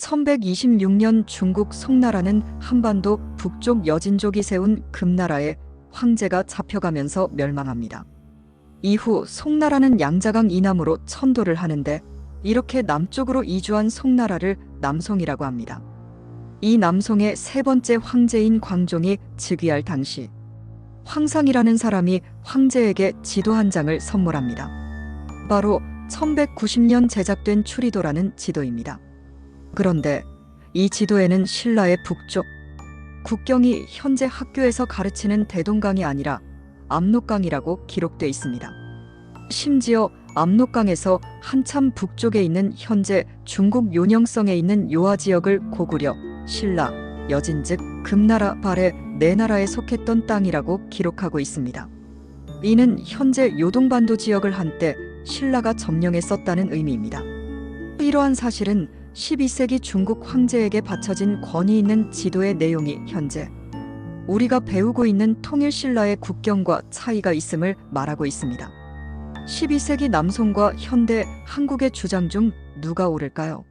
1126년 중국 송나라는 한반도 북쪽 여진족이 세운 금나라에 황제가 잡혀가면서 멸망합니다. 이후 송나라는 양자강 이남으로 천도를 하는데 이렇게 남쪽으로 이주한 송나라를 남송이라고 합니다. 이 남송의 세 번째 황제인 광종이 즉위할 당시 황상이라는 사람이 황제에게 지도 한 장을 선물합니다. 바로 1190년 제작된 추리도라는 지도입니다. 그런데 이 지도에는 신라의 북쪽 국경이 현재 학교에서 가르치는 대동강이 아니라 압록강이라고 기록돼 있습니다. 심지어 압록강에서 한참 북쪽에 있는 현재 중국 요녕성에 있는 요하 지역을 고구려, 신라, 여진 즉 금나라 발해 네 나라에 속했던 땅이라고 기록하고 있습니다. 이는 현재 요동반도 지역을 한때 신라가 점령했었다는 의미입니다. 이러한 사실은 12세기 중국 황제에게 바쳐진 권위 있는 지도의 내용이 현재 우리가 배우고 있는 통일신라의 국경과 차이가 있음을 말하고 있습니다. 12세기 남송과 현대 한국의 주장 중 누가 옳을까요?